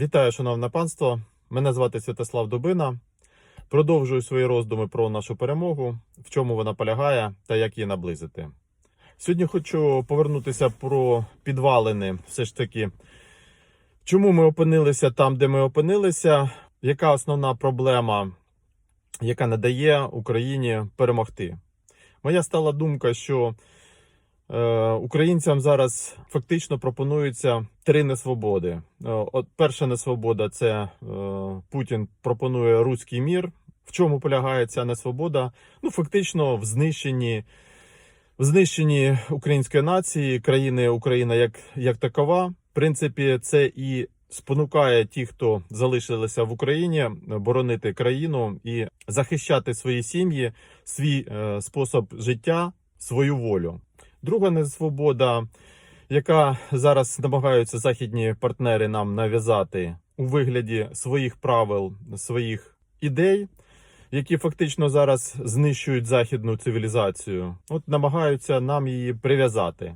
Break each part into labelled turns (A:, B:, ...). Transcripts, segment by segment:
A: Вітаю, шановне панство. Мене звати Святослав Дубина. Продовжую свої роздуми про нашу перемогу, в чому вона полягає та як її наблизити. Сьогодні хочу повернутися про підвалини. Все ж таки, чому ми опинилися там, де ми опинилися, яка основна проблема, яка не дає Україні перемогти. Моя стала думка, що Українцям зараз фактично пропонуються три несвободи. Е, От перша несвобода це е, Путін пропонує руський мір. В чому полягає ця несвобода? Ну, фактично, в знищенні, в знищенні української нації, країни Україна як, як такова. В принципі, це і спонукає ті, хто залишилися в Україні, боронити країну і захищати свої сім'ї, свій е, спосіб життя, свою волю. Друга несвобода, яка зараз намагаються західні партнери нам нав'язати у вигляді своїх правил, своїх ідей, які фактично зараз знищують західну цивілізацію, от намагаються нам її прив'язати.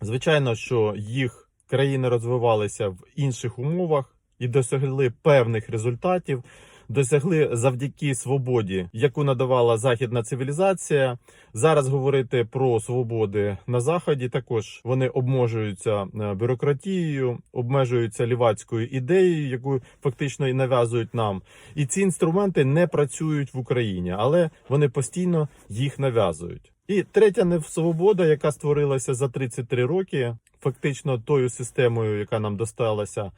A: Звичайно, що їх країни розвивалися в інших умовах і досягли певних результатів. Досягли завдяки свободі, яку надавала західна цивілізація. Зараз говорити про свободи на заході. Також вони обмежуються е, бюрократією, обмежуються лівацькою ідеєю, яку фактично і нав'язують нам. І ці інструменти не працюють в Україні, але вони постійно їх нав'язують. І третя несвобода, яка створилася за 33 роки, фактично тою системою, яка нам досталася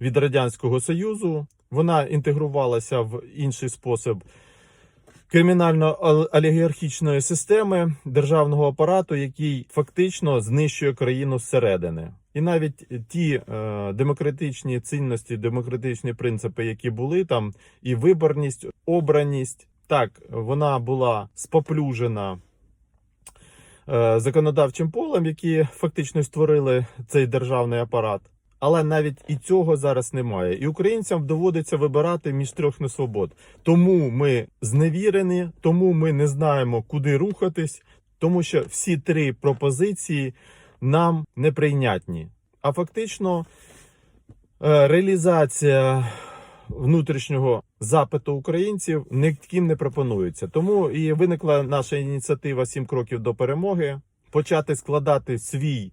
A: від радянського союзу. Вона інтегрувалася в інший спосіб кримінально-олігархічної системи державного апарату, який фактично знищує країну зсередини. І навіть ті е, демократичні цінності, демократичні принципи, які були там, і виборність, обраність, так вона була споплюжена е, законодавчим полем, які фактично створили цей державний апарат. Але навіть і цього зараз немає. І українцям доводиться вибирати між трьох несвобод. Тому ми зневірені, тому ми не знаємо, куди рухатись, тому що всі три пропозиції нам неприйнятні. А фактично е, реалізація внутрішнього запиту українців ніким не пропонується. Тому і виникла наша ініціатива «Сім кроків до перемоги почати складати свій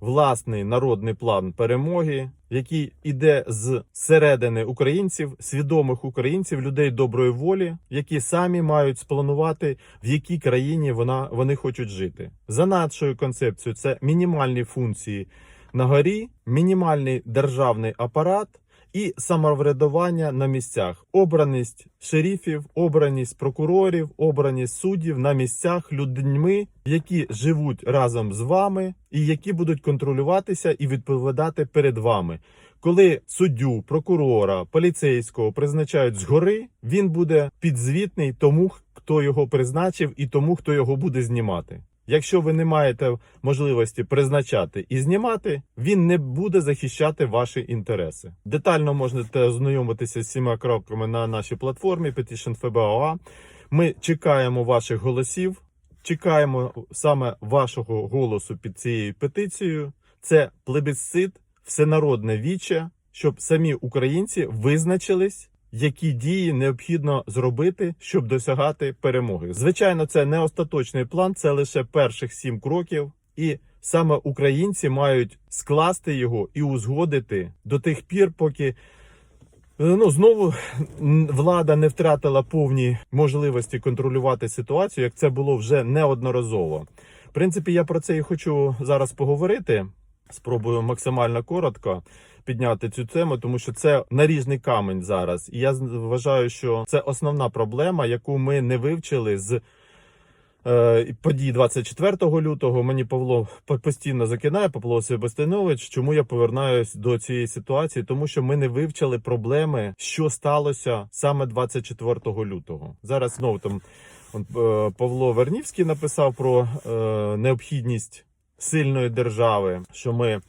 A: власний народний план перемоги, який іде з середини українців, свідомих українців, людей доброї волі, які самі мають спланувати, в якій країні вона вони хочуть жити. За нашою концепцією, це мінімальні функції на горі, мінімальний державний апарат. І самоврядування на місцях, обраність шерифів, обраність прокурорів, обраність суддів на місцях людьми, які живуть разом з вами, і які будуть контролюватися і відповідати перед вами. Коли суддю, прокурора, поліцейського призначають згори, він буде підзвітний тому, хто його призначив, і тому, хто його буде знімати. Якщо ви не маєте можливості призначати і знімати, він не буде захищати ваші інтереси. Детально можете ознайомитися з всіма кроками на нашій платформі Petition FBOA. Ми чекаємо ваших голосів, чекаємо саме вашого голосу під цією петицією. Це плебісцит, всенародне віче, щоб самі українці визначились які дії необхідно зробити, щоб досягати перемоги. Звичайно, це не остаточний план, це лише перших сім кроків, і саме українці мають скласти його і узгодити до тих пір, поки ну знову влада не втратила повні можливості контролювати ситуацію, як це було вже неодноразово. В принципі, я про це і хочу зараз поговорити. Спробую максимально коротко підняти цю тему, тому що це наріжний камень зараз. І я вважаю, що це основна проблема, яку ми не вивчили з. е, Подій 24 лютого мені Павло постійно закидає Павло Себастинович. Чому я повернаюсь до цієї ситуації? Тому що ми не вивчили проблеми, що сталося саме 24 лютого. Зараз знову там е, Павло Вернівський написав про е, необхідність сильної держави, що ми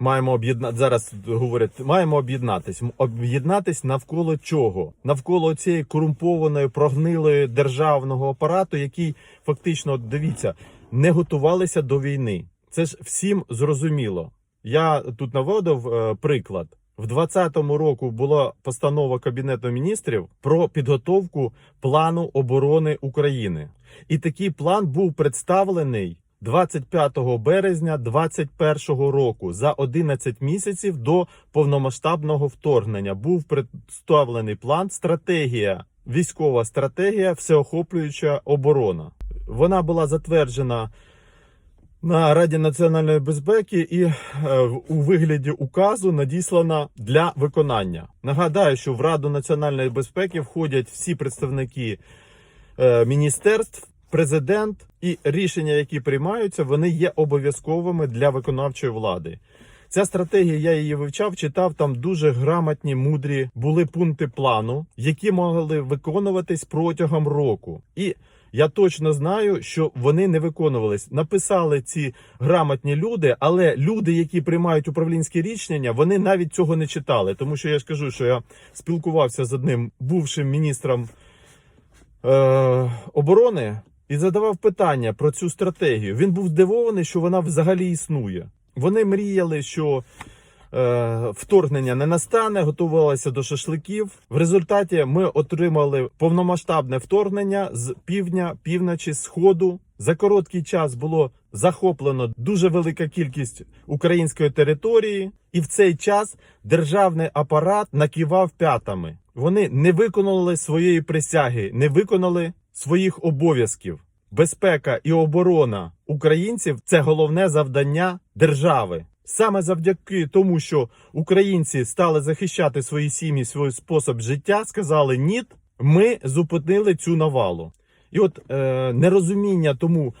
A: маємо об'єднати зараз. Говорять, маємо об'єднатись. Об'єднатись навколо чого? Навколо цієї корумпованої, прогнилої державного апарату, який фактично дивіться, не готувалися до війни. Це ж всім зрозуміло. Я тут наводив е, приклад. в 2020 року була постанова Кабінету міністрів про підготовку плану оборони України. І такий план був представлений 25 березня 2021 року за 11 місяців до повномасштабного вторгнення. Був представлений план стратегія, військова стратегія, всеохоплююча оборона. Вона була затверджена на Раді національної безпеки і е, у вигляді указу надіслана для виконання. Нагадаю, що в Раду національної безпеки входять всі представники е, міністерств, президент і рішення, які приймаються, вони є обов'язковими для виконавчої влади. Ця стратегія, я її вивчав, читав. Там дуже грамотні, мудрі були пункти плану, які могли виконуватись протягом року. І я точно знаю, що вони не виконувались. Написали ці грамотні люди, але люди, які приймають управлінські рішення, вони навіть цього не читали. Тому що я ж кажу, що я спілкувався з одним бувшим міністром е, оборони і задавав питання про цю стратегію. Він був здивований, що вона взагалі існує. Вони мріяли, що е, вторгнення не настане, готувалися до шашликів. В результаті ми отримали повномасштабне вторгнення з півдня, півночі, сходу. За короткий час було захоплено дуже велика кількість української території, і в цей час державний апарат накивав п'ятами. Вони не виконали своєї присяги, не виконали своїх обов'язків. Безпека і оборона українців це головне завдання держави. Саме завдяки тому, що українці стали захищати свої сім'ї, свій спосіб життя, сказали ні, ми зупинили цю навалу. І от е, нерозуміння тому,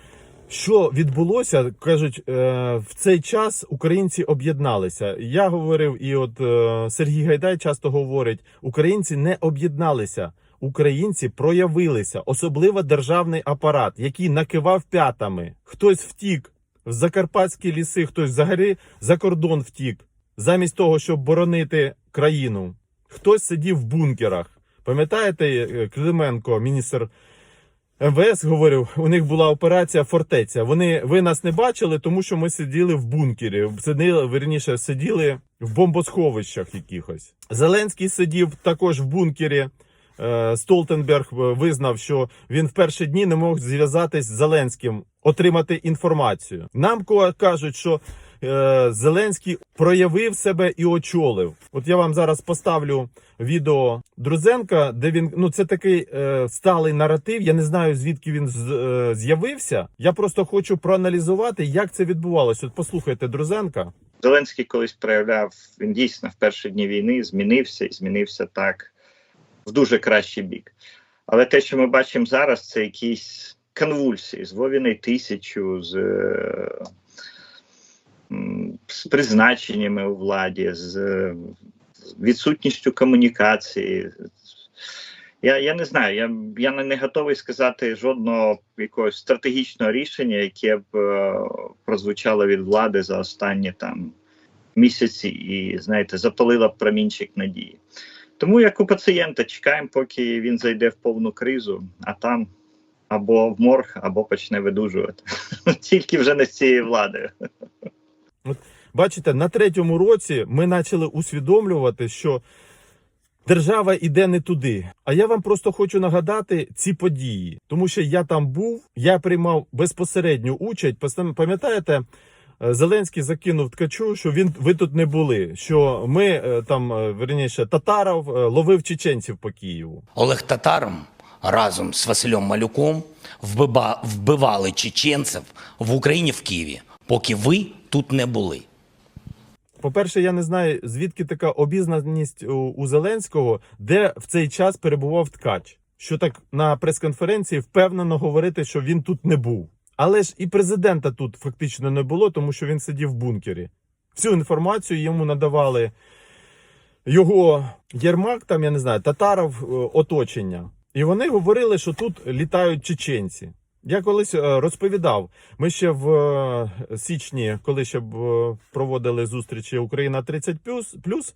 A: що відбулося, кажуть, е, в цей час українці об'єдналися. Я говорив, і от е, Сергій Гайдай часто говорить: українці не об'єдналися. Українці проявилися, особливо державний апарат, який накивав п'ятами. Хтось втік в закарпатські ліси, хтось взагалі за кордон втік, замість того, щоб боронити країну. Хтось сидів в бункерах. Пам'ятаєте, е, Клименко, міністр МВС, говорив, у них була операція Фортеця. Вони ви нас не бачили, тому що ми сиділи в бункері. Сиділи, верніше, сиділи в бомбосховищах якихось. Зеленський сидів також в бункері. Е, Столтенберг е, визнав, що він в перші дні не мог зв'язатись з Зеленським, отримати інформацію. Нам кажуть, що е, Зеленський проявив себе і очолив. От я вам зараз поставлю відео Друзенка, де він ну це такий е, сталий наратив. Я не знаю звідки він з- е, з'явився. Я просто хочу проаналізувати, як це відбувалося. От послухайте Друзенка.
B: Зеленський колись проявляв, він дійсно в перші дні війни змінився і змінився так в дуже кращий бік. Але те, що ми бачимо зараз, це якісь конвульсії з Вовіною тисячу, з, е, з призначеннями у владі, з відсутністю комунікації. Я, я не знаю, я, я не- готовий сказати жодного якогось стратегічного рішення, яке б е, прозвучало від влади за останні там місяці і, знаєте, запалило промінчик надії. Тому, як у пацієнта, чекаємо, поки він зайде в повну кризу, а там або в морг, або почне видужувати. Тільки вже не з цією владою.
A: Бачите, на третьому році ми почали усвідомлювати, що держава йде не туди. А я вам просто хочу нагадати ці події, тому що я там був, я приймав безпосередню участь. Пам'ятаєте, Зеленський закинув ткачу, що він ви тут не були. Що ми е, там е, верніше татаров е, ловив чеченців по Києву.
C: Олег Татаром разом з Василем Малюком вбива- вбивали чеченців в Україні в Києві, поки ви тут не були.
A: По-перше, я не знаю, звідки така обізнаність у, у Зеленського, де в цей час перебував ткач. Що так на прес-конференції впевнено говорити, що він тут не був. Але ж і президента тут фактично не було, тому що він сидів в бункері. Всю інформацію йому надавали його Єрмак, там я не знаю, Татаров, е, оточення. І вони говорили, що тут літають чеченці. Я колись е, розповідав, ми ще в е, січні, коли ще проводили зустрічі Україна 30+,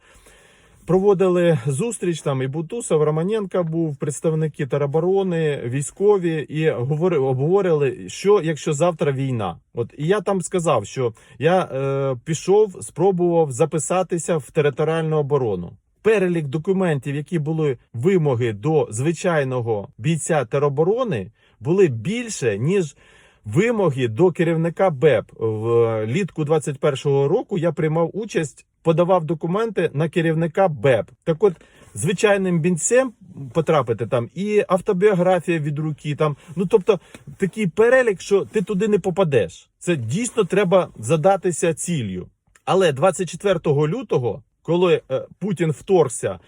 A: проводили зустріч. Там і Бутусов, Романенка був, представники тероборони, військові, і говори, обговорили, що якщо завтра війна. От і я там сказав, що я е, пішов, спробував записатися в територіальну оборону. Перелік документів, які були вимоги до звичайного бійця тероборони, були більше ніж вимоги до керівника БЕП. В літку 21-го року я приймав участь, подавав документи на керівника БЕП. Так от, звичайним бійцем потрапити там і автобіографія від руки, там, ну тобто такий перелік, що ти туди не попадеш. Це дійсно треба задатися ціллю. Але 24 лютого, коли е, Путін вторгся,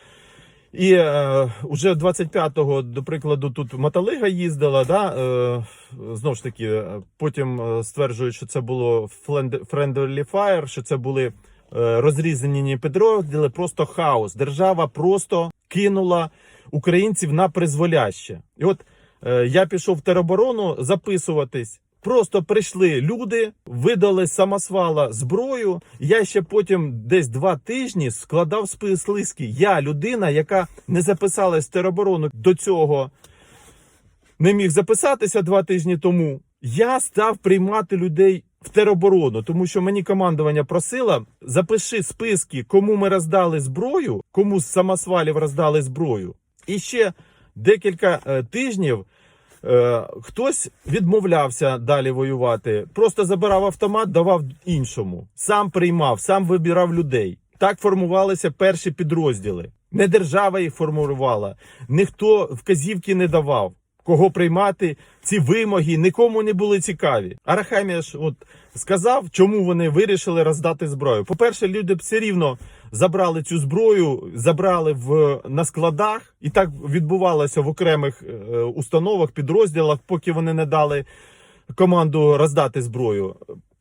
A: і е, уже 25-го, до прикладу, тут Маталига їздила, да, е, знову ж таки, е, потім е, стверджують, що це було friendly fire, що це були розрізані підрозділи, просто хаос. Держава просто кинула українців на призволяще. І от е, я пішов в тероборону записуватись. Просто прийшли люди, видали самосвала зброю. Я ще потім десь два тижні складав списки. Я людина, яка не записалась в тероборону до цього, не міг записатися два тижні тому. Я став приймати людей в тероборону, тому що мені командування просило запиши списки, кому ми роздали зброю, кому з самосвалів роздали зброю. І ще декілька е, тижнів Е, хтось відмовлявся далі воювати, просто забирав автомат, давав іншому. Сам приймав, сам вибирав людей. Так формувалися перші підрозділи. Не держава їх формувала, ніхто вказівки не давав. Кого приймати, ці вимоги нікому не були цікаві. Арахамія ж от сказав, чому вони вирішили роздати зброю. По-перше, люди все рівно забрали цю зброю, забрали в на складах, і так відбувалося в окремих е, установах, підрозділах, поки вони не дали команду роздати зброю.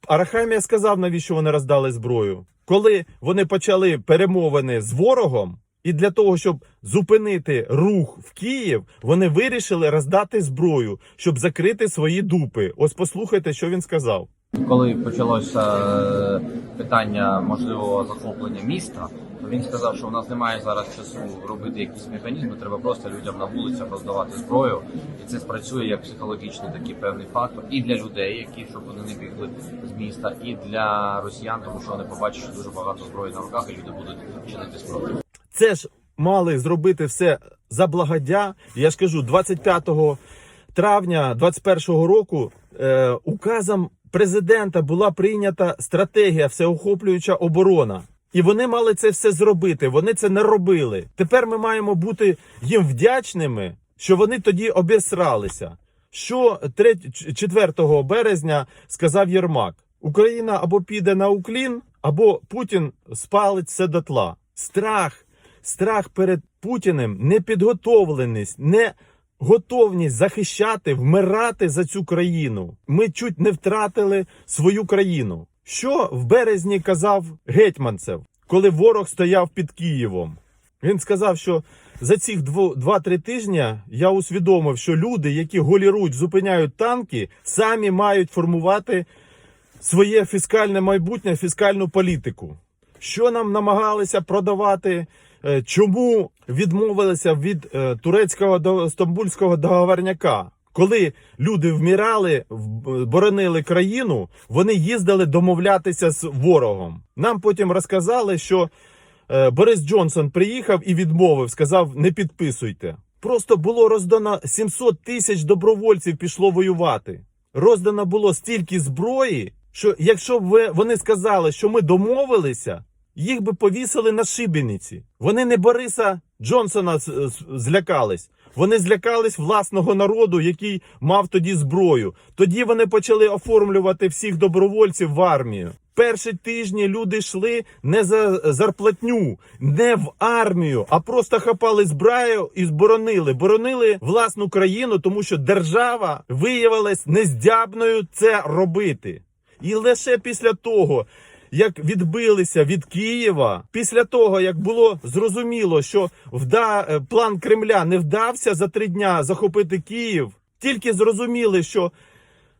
A: Арахамія сказав, навіщо вони роздали зброю. Коли вони почали перемовини з ворогом, і для того, щоб зупинити рух в Київ, вони вирішили роздати зброю, щоб закрити свої дупи. Ось послухайте, що він сказав.
D: Коли почалося е, питання можливого захоплення міста, то він сказав, що у нас немає зараз часу робити якісь механізми. Треба просто людям на вулицях роздавати зброю, і це спрацює як психологічний такий певний фактор і для людей, які щоб вони не бігли з міста, і для росіян, тому що вони побачать, що дуже багато зброї на руках, і люди будуть чинити спротив.
A: Це ж мали зробити все за благодя. Я ж кажу, 25 травня 2021 року е, указом президента була прийнята стратегія всеохоплююча оборона. І вони мали це все зробити. Вони це не робили. Тепер ми маємо бути їм вдячними, що вони тоді обісралися. Що 3, 4 березня сказав Єрмак: Україна або піде на уклін, або Путін спалить все дотла. Страх, страх перед Путіним, непідготовленість, не готовність захищати, вмирати за цю країну. Ми чуть не втратили свою країну. Що в березні казав Гетьманцев, коли ворог стояв під Києвом? Він сказав, що за ці 2-3 тижні я усвідомив, що люди, які голірують, зупиняють танки, самі мають формувати своє фіскальне майбутнє, фіскальну політику. Що нам намагалися продавати? е, Чому відмовилися від е, турецького до стамбульського договорняка? Коли люди вмирали, боронили країну, вони їздили домовлятися з ворогом. Нам потім розказали, що е, Борис Джонсон приїхав і відмовив, сказав: не підписуйте. Просто було роздано 700 тисяч добровольців пішло воювати. Роздано було стільки зброї, що якщо б вони сказали, що ми домовилися, їх би повісили на шибениці. Вони не Бориса Джонсона злякались. Вони злякались власного народу, який мав тоді зброю. Тоді вони почали оформлювати всіх добровольців в армію. Перші тижні люди йшли не за зарплатню, не в армію, а просто хапали зброю і боронили. Боронили власну країну, тому що держава виявилась нездябною це робити. І лише після того, як відбилися від Києва, після того як було зрозуміло, що вда е, план Кремля не вдався за три дня захопити Київ, тільки зрозуміли, що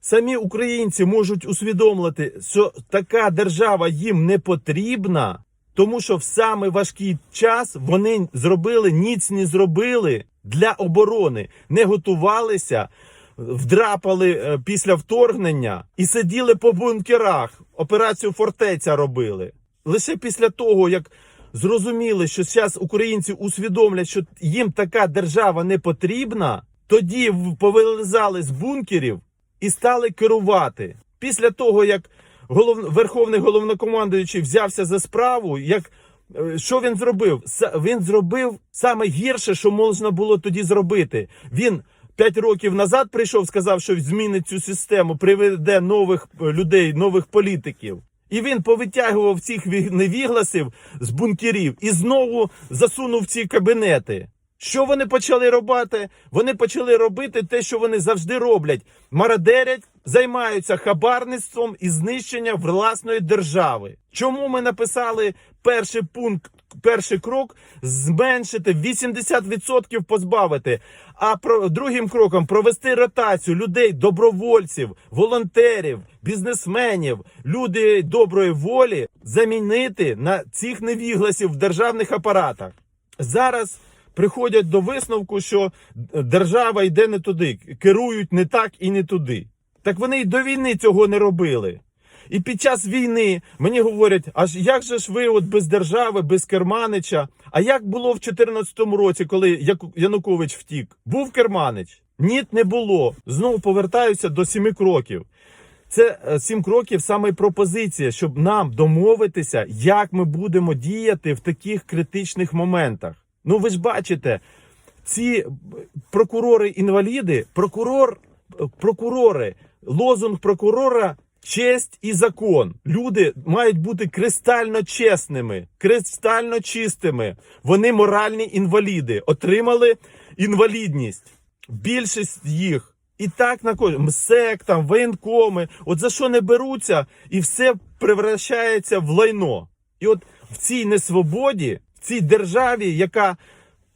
A: самі українці можуть усвідомити, що така держава їм не потрібна. Тому що в самий важкий час вони зробили ніц не зробили для оборони, не готувалися, вдрапали е, після вторгнення і сиділи по бункерах. Операцію фортеця робили. Лише після того, як зрозуміли, що зараз українці усвідомлять, що їм така держава не потрібна, тоді повилизали з бункерів і стали керувати. Після того, як голов... Верховний головнокомандуючий взявся за справу, як е, що він зробив? Він зробив саме гірше, що можна було тоді зробити. Він п'ять років назад прийшов, сказав, що змінить цю систему, приведе нових е, людей, нових політиків. І він повитягував цих ві- невігласів з бункерів і знову засунув ці кабінети. Що вони почали робити? Вони почали робити те, що вони завжди роблять: мародерять, займаються хабарництвом і знищенням власної держави. Чому ми написали перший пункт, перший крок зменшити 80% позбавити? А про другим кроком провести ротацію людей, добровольців, волонтерів, бізнесменів, люди доброї волі замінити на цих невігласів в державних апаратах. Зараз приходять до висновку, що держава йде не туди, керують не так і не туди. Так вони й до війни цього не робили. І під час війни мені говорять, аж як же ж ви от без держави, без Керманича? А як було в 2014 році, коли Янукович втік? Був Керманич? Ні, не було. Знову повертаюся до сіми кроків. Це е, сім кроків саме пропозиція, щоб нам домовитися, як ми будемо діяти в таких критичних моментах. Ну ви ж бачите, ці прокурори-інваліди, прокурор, е, прокурори, лозунг прокурора. Честь і закон. Люди мають бути кристально чесними, кристально чистими. Вони моральні інваліди, отримали інвалідність. Більшість їх. І так на кожен МСЕК, там, воєнкоми. От за що не беруться, і все превращається в лайно. І от в цій несвободі, в цій державі, яка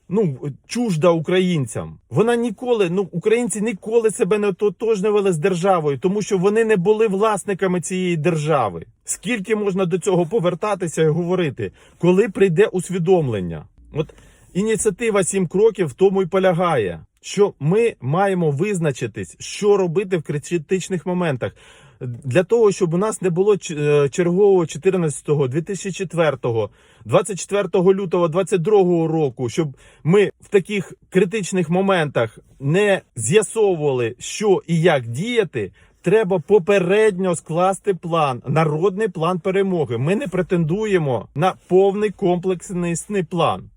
A: ну, чужда українцям, вона ніколи, ну, українці ніколи себе не ототожнювали з державою, тому що вони не були власниками цієї держави. Скільки можна до цього повертатися і говорити, коли прийде усвідомлення? От ініціатива сім кроків в тому й полягає, що ми маємо визначитись, що робити в критичних моментах. Для того, щоб у нас не було е, чергового 14-го, 2004-го, 24 лютого 22 року, щоб ми в таких критичних моментах не з'ясовували, що і як діяти, треба попередньо скласти план, народний план перемоги. Ми не претендуємо на повний комплексний план.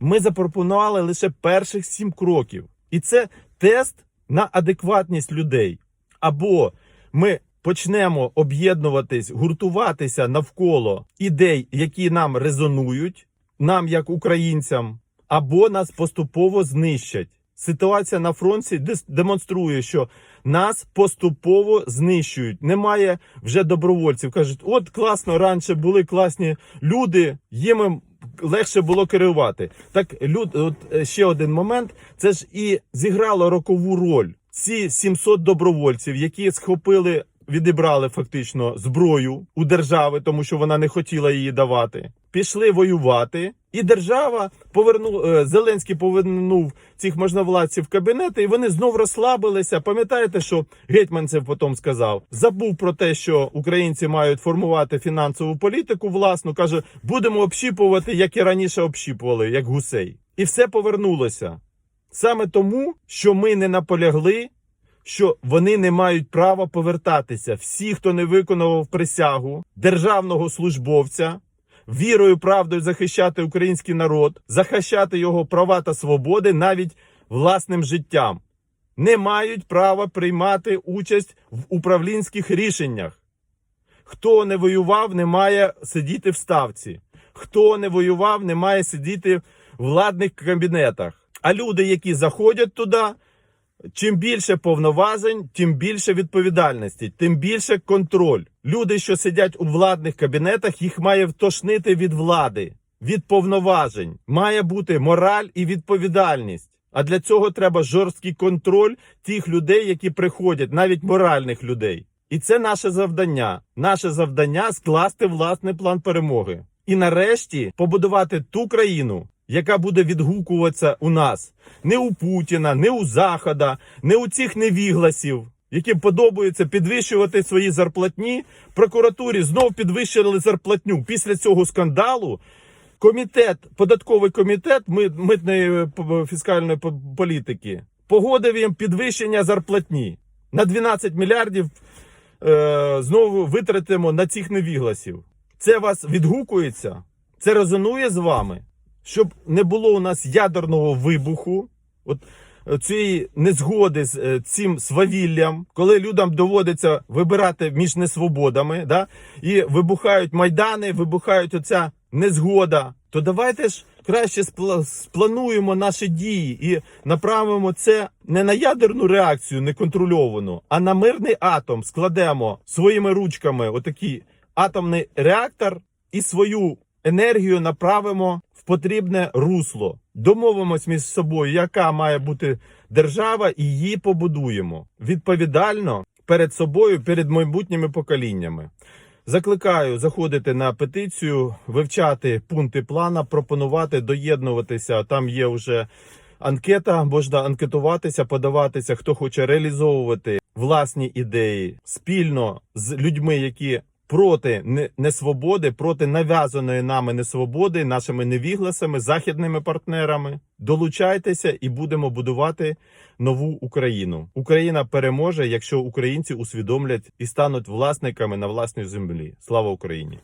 A: Ми запропонували лише перших сім кроків. І це тест на адекватність людей. Або ми почнемо об'єднуватись, гуртуватися навколо ідей, які нам резонують, нам як українцям, або нас поступово знищать. Ситуація на фронті демонструє, що нас поступово знищують. Немає вже добровольців. кажуть, от класно, раніше були класні люди, їм легше було керувати. Так, люд, от е, ще один момент. Це ж і зіграло рокову роль. Ці 700 добровольців, які схопили, відібрали фактично зброю у держави, тому що вона не хотіла її давати. Пішли воювати, і держава повернув е, Зеленський повернув цих можновладців в кабінети, і вони знов розслабилися. Пам'ятаєте, що гетьманцев потім сказав? Забув про те, що українці мають формувати фінансову політику власну. каже, будемо общіпувати, як і раніше общіпували, як гусей, і все повернулося. Саме тому, що ми не наполягли, що вони не мають права повертатися. Всі, хто не виконував присягу державного службовця, вірою, правдою захищати український народ, захищати його права та свободи навіть власним життям, не мають права приймати участь в управлінських рішеннях. Хто не воював, не має сидіти в ставці. Хто не воював, не має сидіти в владних кабінетах. А люди, які заходять туди, чим більше повноважень, тим більше відповідальності, тим більше контроль. Люди, що сидять у владних кабінетах, їх має втошнити від влади, від повноважень. Має бути мораль і відповідальність. А для цього треба жорсткий контроль тих людей, які приходять, навіть моральних людей. І це наше завдання. Наше завдання скласти власний план перемоги. і нарешті побудувати ту країну, яка буде відгукуватися у нас не у Путіна, не у Захода, не у цих невігласів, яким подобається підвищувати свої зарплатні. Прокуратурі знов підвищили зарплатню після цього скандалу. Комітет, податковий комітет митної е, фіскальної політики погодив їм підвищення зарплатні на 12 мільярдів. Е, знову витратимо на цих невігласів. Це вас відгукується? Це резонує з вами? Щоб не було у нас ядерного вибуху, от е, цієї незгоди з е, цим свавіллям, коли людям доводиться вибирати між несвободами, да, і вибухають майдани, вибухають оця незгода, то давайте ж краще сплануємо наші дії і направимо це не на ядерну реакцію неконтрольовану, а на мирний атом складемо своїми ручками отакий атомний реактор і свою енергію направимо потрібне русло. Домовимось між собою, яка має бути держава, і її побудуємо відповідально перед собою, перед майбутніми поколіннями. Закликаю заходити на петицію, вивчати пункти плана, пропонувати, доєднуватися. Там є вже анкета, можна анкетуватися, подаватися, хто хоче реалізовувати власні ідеї спільно з людьми, які проти не- несвободи, проти нав'язаної нами несвободи, нашими невігласами, західними партнерами. Долучайтеся і будемо будувати нову Україну. Україна переможе, якщо українці усвідомлять і стануть власниками на власній землі. Слава Україні!